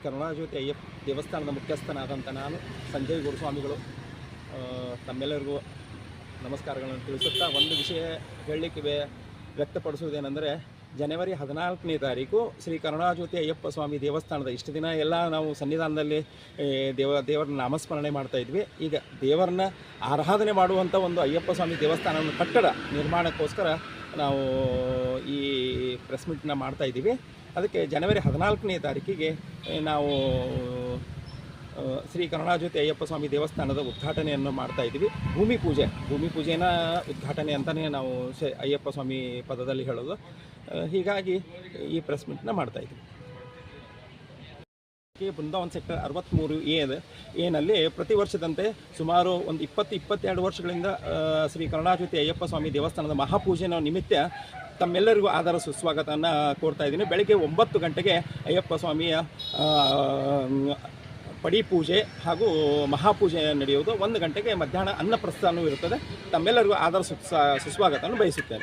ಕರುಣಾಜ್ಯೋತಿ ಅಯ್ಯಪ್ಪ ದೇವಸ್ಥಾನದ ಮುಖ್ಯಸ್ಥನಾದಂಥ ನಾನು, ಸಂಜಯ್ ಗುರುಸ್ವಾಮಿಗಳು ತಮ್ಮೆಲ್ಲರಿಗೂ ನಮಸ್ಕಾರಗಳನ್ನು ತಿಳಿಸುತ್ತಾ ಒಂದು ವಿಷಯ ಹೇಳಲಿಕ್ಕೆ ವ್ಯ- ವ್ಯಕ್ತಪಡಿಸುವುದೇನೆಂದರೆ, ಜನವರಿ ಹದಿನಾಲ್ಕನೇ ತಾರೀಕು ಶ್ರೀ ಕರುಣಾಜ್ಯೋತಿ ಅಯ್ಯಪ್ಪ ಸ್ವಾಮಿ ದೇವಸ್ಥಾನದ ಇಷ್ಟು ದಿನ ಎಲ್ಲ ನಾವು ಸನ್ನಿಧಾನದಲ್ಲಿ ದೇವ ದೇವರನ್ನ ನಾಮಸ್ಮರಣೆ ಮಾಡ್ತಾ ಇದ್ವಿ. ಈಗ ದೇವರನ್ನ ಆರಾಧನೆ ಮಾಡುವಂಥ ಒಂದು ಅಯ್ಯಪ್ಪ ಸ್ವಾಮಿ ದೇವಸ್ಥಾನವನ್ನು ಕಟ್ಟಡ ನಿರ್ಮಾಣಕ್ಕೋಸ್ಕರ ನಾವು ಈ ಪ್ರೆಸ್ ಮೀಟ್ನ ಮಾಡ್ತಾ ಇದ್ದೀವಿ. ಅದಕ್ಕೆ ಜನವರಿ ಹದಿನಾಲ್ಕನೇ ತಾರೀಕಿಗೆ ನಾವು ಶ್ರೀ ಕರುಣಾಜ್ಯೋತಿ ಅಯ್ಯಪ್ಪ ಸ್ವಾಮಿ ದೇವಸ್ಥಾನದ ಉದ್ಘಾಟನೆಯನ್ನು ಮಾಡ್ತಾ ಇದ್ದೀವಿ. ಭೂಮಿ ಪೂಜೆ, ಭೂಮಿ ಪೂಜೆನ ಉದ್ಘಾಟನೆ ಅಂತಲೇ ನಾವು ಅಯ್ಯಪ್ಪ ಸ್ವಾಮಿ ಪದದಲ್ಲಿ ಹೇಳೋದು. ಹೀಗಾಗಿ ಈ ಪ್ರೆಸ್ ಮೀಟ್ನ ಮಾಡ್ತಾ ಇದ್ದೀವಿ. ಬೃಂದಾವನ್ ಸೆಕ್ಟರ್ ಅರವತ್ತ್ಮೂರು ಏನು ಏನಲ್ಲಿ ಪ್ರತಿ ವರ್ಷದಂತೆ ಸುಮಾರು ಒಂದು ಇಪ್ಪತ್ತು, ಇಪ್ಪತ್ತೆರಡು ವರ್ಷಗಳಿಂದ ಶ್ರೀ ಕರುಣಾಜ್ಯೋತಿ ಅಯ್ಯಪ್ಪ ಸ್ವಾಮಿ ದೇವಸ್ಥಾನದ ಮಹಾಪೂಜೆನ ನಿಮಿತ್ತ ತಮ್ಮೆಲ್ಲರಿಗೂ ಆಧಾರ ಸುಸ್ವಾಗತವನ್ನು ಕೋರ್ತಾ ಇದ್ದೀನಿ. ಬೆಳಗ್ಗೆ ಒಂಬತ್ತು ಗಂಟೆಗೆ ಅಯ್ಯಪ್ಪ ಸ್ವಾಮಿಯ ಪಡಿ ಪೂಜೆ ಹಾಗೂ ಮಹಾಪೂಜೆ ನಡೆಯುವುದು. ಒಂದು ಗಂಟೆಗೆ ಮಧ್ಯಾಹ್ನ ಅನ್ನಪ್ರಸ್ಥಾನವೂ ಇರುತ್ತದೆ. ತಮ್ಮೆಲ್ಲರಿಗೂ ಆಧಾರ ಸುಸ್ವಾಗತವನ್ನು ಬಯಸುತ್ತೇನೆ.